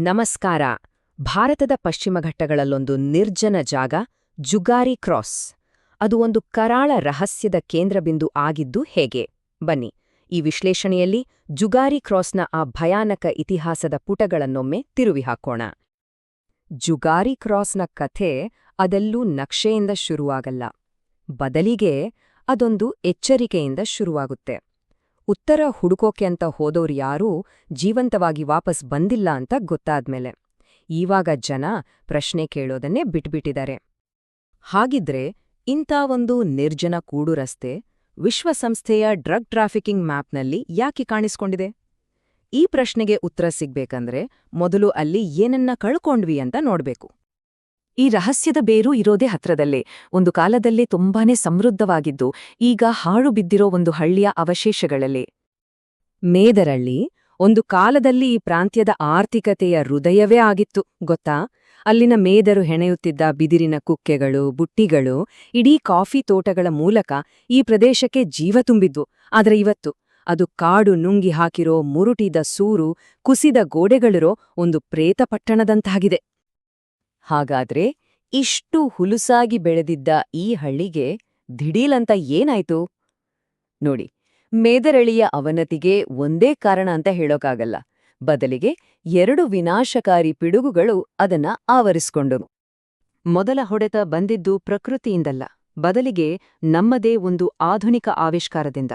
ನಮಸ್ಕಾರ. ಭಾರತದ ಪಶ್ಚಿಮ ಘಟ್ಟಗಳಲ್ಲೊಂದು ನಿರ್ಜನ ಜಾಗ ಜುಗಾರಿ ಕ್ರಾಸ್. ಅದು ಒಂದು ಕರಾಳ ರಹಸ್ಯದ ಕೇಂದ್ರಬಿಂದು ಆಗಿದ್ದು ಹೇಗೆ? ಬನ್ನಿ. ಈ ವಿಶ್ಲೇಷಣೆಯಲ್ಲಿ ಜುಗಾರಿ ಕ್ರಾಸ್ನ ಆ ಭಯಾನಕ ಇತಿಹಾಸದ ಪುಟಗಳನ್ನೊಮ್ಮೆ ತಿರುವಿ ಹಾಕೋಣ. ಜುಗಾರಿ ಕ್ರಾಸ್ನ ಕಥೆ ಅದೆಲ್ಲೂ ನಕ್ಷೆಯಿಂದ ಶುರುವಾಗಲ್ಲ. ಬದಲಿಗೆ ಅದೊಂದು ಎಚ್ಚರಿಕೆಯಿಂದ ಶುರುವಾಗುತ್ತೆ. ಉತ್ತರ ಹುಡುಕೋಕೆ ಅಂತ ಹೋದೋರು ಯಾರೂ ಜೀವಂತವಾಗಿ ವಾಪಸ್ ಬಂದಿಲ್ಲ ಅಂತ ಗೊತ್ತಾದ್ಮೇಲೆ. ಈವಾಗ ಜನ ಪ್ರಶ್ನೆ ಕೇಳೋದನ್ನೇ ಬಿಟ್ಬಿಟ್ಟಿದ್ದಾರೆ. ಹಾಗಿದ್ರೆ ಇಂಥ ಒಂದು ನಿರ್ಜನ ಕೂಡು ರಸ್ತೆ ವಿಶ್ವಸಂಸ್ಥೆಯ ಡ್ರಗ್ ಟ್ರಾಫಿಕಿಂಗ್ ಮ್ಯಾಪ್ನಲ್ಲಿ ಯಾಕೆ ಕಾಣಿಸ್ಕೊಂಡಿದೆ? ಈ ಪ್ರಶ್ನೆಗೆ ಉತ್ತರ ಸಿಗ್ಬೇಕಂದ್ರೆ ಮೊದಲು ಅಲ್ಲಿ ಏನನ್ನ ಕಳ್ಕೊಂಡ್ವಿ ಅಂತ ನೋಡ್ಬೇಕು. ಈ ರಹಸ್ಯದ ಬೇರು ಇರೋದೇ ಹತ್ರದಲ್ಲೇ. ಒಂದು ಕಾಲದಲ್ಲೇ ತುಂಬಾನೇ ಸಮೃದ್ಧವಾಗಿದ್ದು, ಈಗ ಹಾಳು ಬಿದ್ದಿರೋ ಒಂದು ಹಳ್ಳಿಯ ಅವಶೇಷಗಳಲ್ಲೇ. ಮೇದರಳ್ಳಿ, ಒಂದು ಕಾಲದಲ್ಲಿ ಈ ಪ್ರಾಂತ್ಯದ ಆರ್ಥಿಕತೆಯ ಹೃದಯವೇ ಆಗಿತ್ತು, ಗೊತ್ತಾ? ಅಲ್ಲಿನ ಮೇದರು ಹೆಣೆಯುತ್ತಿದ್ದ ಬಿದಿರಿನ ಕುಕ್ಕೆಗಳು, ಬುಟ್ಟಿಗಳು, ಇಡೀ ಕಾಫಿ ತೋಟಗಳ ಮೂಲಕ ಈ ಪ್ರದೇಶಕ್ಕೆ ಜೀವ ತುಂಬಿದ್ವು ಆದರೆ ಇವತ್ತು ಅದು ಕಾಡು ನುಂಗಿ ಹಾಕಿರೋ ಮುರುಟಿದ ಸೂರು, ಕುಸಿದ ಗೋಡೆಗಳಿರೋ ಒಂದು ಪ್ರೇತಪಟ್ಟಣದಂತಾಗಿದೆ. ಹಾಗಾದ್ರೆ ಇಷ್ಟು ಹುಲುಸಾಗಿ ಬೆಳೆದಿದ್ದ ಈ ಹಳ್ಳಿಗೆ ದಿಢೀಲಂತ ಏನಾಯ್ತು? ನೋಡಿ, ಮೇದರಳಿಯ ಅವನತಿಗೆ ಒಂದೇ ಕಾರಣ ಅಂತ ಹೇಳೋಕ್ಕಾಗಲ್ಲ ಬದಲಿಗೆ ಎರಡು ವಿನಾಶಕಾರಿ ಪಿಡುಗುಗಳು ಅದನ್ನ ಆವರಿಸ್ಕೊಂಡವು ಮೊದಲ ಹೊಡೆತ ಬಂದಿದ್ದು ಪ್ರಕೃತಿಯಿಂದಲ್ಲ. ಬದಲಿಗೆ ನಮ್ಮದೇ ಒಂದು ಆಧುನಿಕ ಆವಿಷ್ಕಾರದಿಂದ.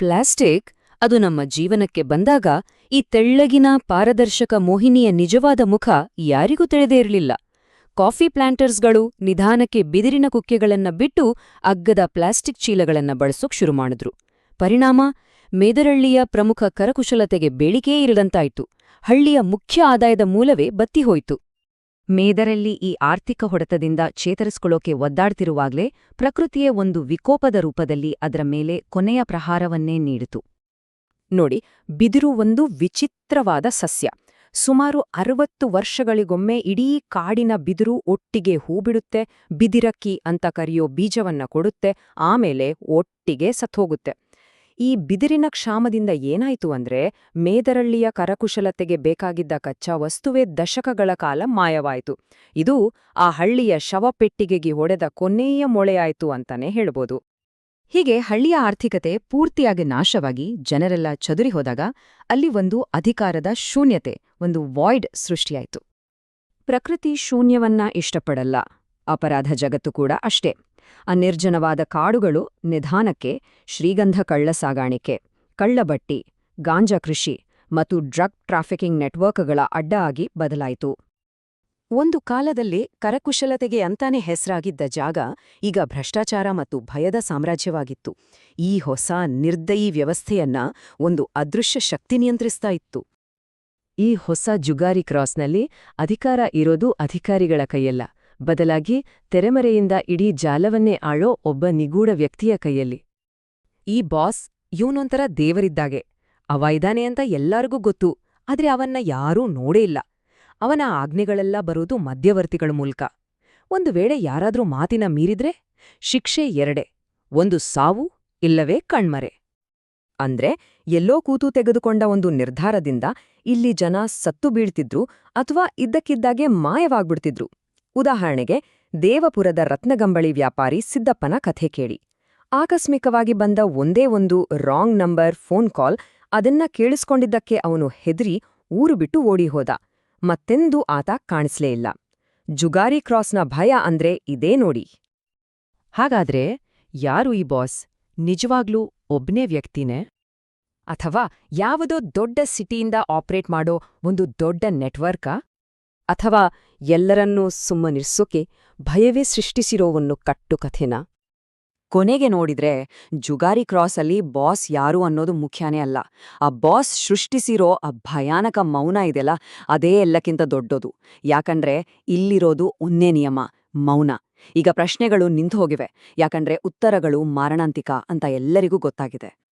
ಪ್ಲಾಸ್ಟಿಕ್ ಅದು ನಮ್ಮ ಜೀವನಕ್ಕೆ ಬಂದಾಗ ಈ ತೆಳ್ಳಗಿನ ಪಾರದರ್ಶಕ ಮೋಹಿನಿಯ ನಿಜವಾದ ಮುಖ ಯಾರಿಗೂ ತಿಳಿದೇ ಇರಲಿಲ್ಲ. ಕಾಫಿ ಪ್ಲಾಂಟರ್ಸ್ಗಳು ನಿಧಾನಕ್ಕೆ ಬಿದಿರಿನ ಕುಕ್ಕೆಗಳನ್ನ ಬಿಟ್ಟು ಅಗ್ಗದ ಪ್ಲಾಸ್ಟಿಕ್ ಚೀಲಗಳನ್ನ ಬಳಸೋಕ್ ಶುರು ಮಾಡಿದ್ರು. ಪರಿಣಾಮ? ಮೇದರಳ್ಳಿಯ ಪ್ರಮುಖ ಕರಕುಶಲತೆಗೆ ಬೇಡಿಕೆಯೇ ಇರದಂತಾಯ್ತು. ಹಳ್ಳಿಯ ಮುಖ್ಯ ಆದಾಯದ ಮೂಲವೇ ಬತ್ತಿಹೋಯ್ತು ಮೇದರಲ್ಲಿ ಈ ಆರ್ಥಿಕ ಹೊಡೆತದಿಂದ ಚೇತರಿಸಿಕೊಳ್ಳೋಕೆ ಒದ್ದಾಡ್ತಿರುವಾಗ್ಲೇ ಪ್ರಕೃತಿಯೇ ಒಂದು ವಿಕೋಪದ ರೂಪದಲ್ಲಿ ಅದರ ಮೇಲೆ ಕೊನೆಯ ಪ್ರಹಾರವನ್ನೇ ನೀಡಿತು. ನೋಡಿ, ಬಿದಿರು ಒಂದು ವಿಚಿತ್ರವಾದ ಸಸ್ಯ. ಸುಮಾರು ಅರವತ್ತು ವರ್ಷಗಳಿಗೊಮ್ಮೆ ಇಡೀ ಕಾಡಿನ ಬಿದಿರು ಒಟ್ಟಿಗೆ ಹೂಬಿಡುತ್ತೆ, ಬಿದಿರಕ್ಕಿ ಅಂತ ಕರೆಯೋ ಬೀಜವನ್ನ ಕೊಡುತ್ತೆ, ಆಮೇಲೆ ಒಟ್ಟಿಗೆ ಸತ್ತೋಗುತ್ತೆ. ಈ ಬಿದಿರಿನ ಕ್ಷಾಮದಿಂದ ಏನಾಯ್ತು ಅಂದ್ರೆ ಮೇದರಳ್ಳಿಯ ಕರಕುಶಲತೆಗೆ ಬೇಕಾಗಿದ್ದ ಕಚ್ಚಾ ವಸ್ತುವೇ ದಶಕಗಳ ಕಾಲ ಮಾಯವಾಯಿತು. ಇದು ಆ ಹಳ್ಳಿಯ ಶವಪೆಟ್ಟಿಗೆಗೆ ಹೊಡೆದ ಕೊನೆಯ ಮೊಳೆಯಾಯಿತು ಅಂತಾನೆ ಹೇಳ್ಬೋದು. ಹೀಗೆ ಹಳ್ಳಿಯ ಆರ್ಥಿಕತೆ ಪೂರ್ತಿಯಾಗಿ ನಾಶವಾಗಿ ಜನರೆಲ್ಲ ಚದುರಿ ಹೋದಾಗ ಅಲ್ಲಿ ಒಂದು ಅಧಿಕಾರದ ಶೂನ್ಯತೆ, ಒಂದು ವಾಯ್ಡ್ ಸೃಷ್ಟಿಯಾಯಿತು. ಪ್ರಕೃತಿ ಶೂನ್ಯವನ್ನ ಇಷ್ಟಪಡಲ್ಲ. ಅಪರಾಧ ಜಗತ್ತು ಕೂಡ ಅಷ್ಟೇ. ಅನಿರ್ಜನವಾದ ಕಾಡುಗಳು ನಿಧಾನಕ್ಕೆ, ಶ್ರೀಗಂಧ ಕಳ್ಳ ಸಾಗಾಣಿಕೆ ಕಳ್ಳಬಟ್ಟಿ ಗಾಂಜಾ ಕೃಷಿ ಮತ್ತು ಡ್ರಗ್ ಟ್ರಾಫಿಕಿಂಗ್ ನೆಟ್ವರ್ಕ್ಗಳ ಅಡ್ಡ ಆಗಿ ಬದಲಾಯಿತು. ಒಂದು ಕಾಲದಲ್ಲಿ ಕರಕುಶಲತೆಗೆ ಅಂತಾನೆ ಹೆಸರಾಗಿದ್ದ ಜಾಗ ಈಗ ಭ್ರಷ್ಟಾಚಾರ ಮತ್ತು ಭಯದ ಸಾಮ್ರಾಜ್ಯವಾಗಿತ್ತು. ಈ ಹೊಸ ನಿರ್ದಯಿ ವ್ಯವಸ್ಥೆಯನ್ನ ಒಂದು ಅದೃಶ್ಯ ಶಕ್ತಿ ನಿಯಂತ್ರಿಸ್ತಾ ಇತ್ತು. ಈ ಹೊಸ ಜುಗಾರಿ ಕ್ರಾಸ್ನಲ್ಲಿ ಅಧಿಕಾರ ಇರೋದು ಅಧಿಕಾರಿಗಳ ಕೈಯಲ್ಲ. ಬದಲಾಗಿ ತೆರೆಮರೆಯಿಂದ ಇಡೀ ಜಾಲವನ್ನೇ ಆಳೋ ಒಬ್ಬ ನಿಗೂಢ ವ್ಯಕ್ತಿಯ ಕೈಯಲ್ಲಿ. ಈ ಬಾಸ್ ಇವನೊಂಥರ ದೇವರಿದ್ದಾಗೆ. ಅವ ಇದಾನೆ ಅಂತ ಎಲ್ಲರಿಗೂ ಗೊತ್ತು, ಆದ್ರೆ ಅವನ್ನ ಯಾರೂ ನೋಡೇ ಇಲ್ಲ. ಅವನ ಆಜ್ಞೆಗಳೆಲ್ಲ ಬರೋದು ಮಧ್ಯವರ್ತಿಗಳ ಮೂಲಕ. ಒಂದು ವೇಳೆ ಯಾರಾದರೂ ಮಾತಿನ ಮೀರಿದ್ರೆ ಶಿಕ್ಷೆ ಎರಡೆ, ಒಂದು ಸಾವು ಇಲ್ಲವೇ ಕಣ್ಮರೆ. ಅಂದ್ರೆ ಎಲ್ಲೋ ಕೂತು ತೆಗೆದುಕೊಂಡ ಒಂದು ನಿರ್ಧಾರದಿಂದ ಇಲ್ಲಿ ಜನ ಸತ್ತು ಬೀಳ್ತಿದ್ರು ಅಥವಾ ಇದ್ದಕ್ಕಿದ್ದಾಗೆ ಮಾಯವಾಗ್ಬಿಡ್ತಿದ್ರು. ಉದಾಹರಣೆಗೆ, ದೇವಪುರದ ರತ್ನಗಂಬಳಿ ವ್ಯಾಪಾರಿ ಸಿದ್ದಪ್ಪನ ಕಥೆ ಕೇಳಿ. ಆಕಸ್ಮಿಕವಾಗಿ ಬಂದ ಒಂದೇ ಒಂದು ರಾಂಗ್ ನಂಬರ್ ಫೋನ್ ಕಾಲ್ ಅದನ್ನ ಕೇಳಿಸ್ಕೊಂಡಿದ್ದಕ್ಕೆ ಅವನು ಹೆದರಿ ಊರು ಬಿಟ್ಟು ಓಡಿ ಹೋದ. ಮತ್ತೆಂದೂ ಆತ ಕಾಣಿಸ್ಲೇ ಇಲ್ಲ. ಜುಗಾರಿ ಕ್ರಾಸ್ನ ಭಯ ಅಂದ್ರೆ ಇದೇ ನೋಡಿ. ಹಾಗಾದ್ರೆ ಯಾರು ಈ ಬಾಸ್? ನಿಜವಾಗ್ಲೂ ಒಬ್ನೇ ವ್ಯಕ್ತಿನೇ? ಅಥವಾ ಯಾವುದೋ ದೊಡ್ಡ ಸಿಟಿಯಿಂದ ಆಪರೇಟ್ ಮಾಡೋ ಒಂದು ದೊಡ್ಡ ನೆಟ್ವರ್ಕಾ? ಅಥವಾ ಎಲ್ಲರನ್ನೂ ಸುಮ್ಮನಿರ್ಸೋಕೆ ಭಯವೇ ಸೃಷ್ಟಿಸಿರೋ ಒಂದು ಕಟ್ಟುಕಥೆನಾ? ಕೊನೆಗೆ ನೋಡಿದ್ರೆ ಜುಗಾರಿ ಕ್ರಾಸಲ್ಲಿ ಬಾಸ್ ಯಾರು ಅನ್ನೋದು ಮುಖ್ಯನೇ ಅಲ್ಲ. ಆ ಬಾಸ್ ಸೃಷ್ಟಿಸಿರೋ ಆ ಭಯಾನಕ ಮೌನ ಇದೆಲ್ಲ ಅದೇ ಎಲ್ಲಕ್ಕಿಂತ ದೊಡ್ಡದು. ಯಾಕಂದ್ರೆ ಇಲ್ಲಿರೋದು ಒಂದೇ ನಿಯಮ, ಮೌನ. ಈಗ ಪ್ರಶ್ನೆಗಳು ನಿಂತು ಹೋಗಿವೆ. ಯಾಕಂದ್ರೆ ಉತ್ತರಗಳು ಮಾರಣಾಂತಿಕ ಅಂತ ಎಲ್ಲರಿಗೂ ಗೊತ್ತಾಗಿದೆ.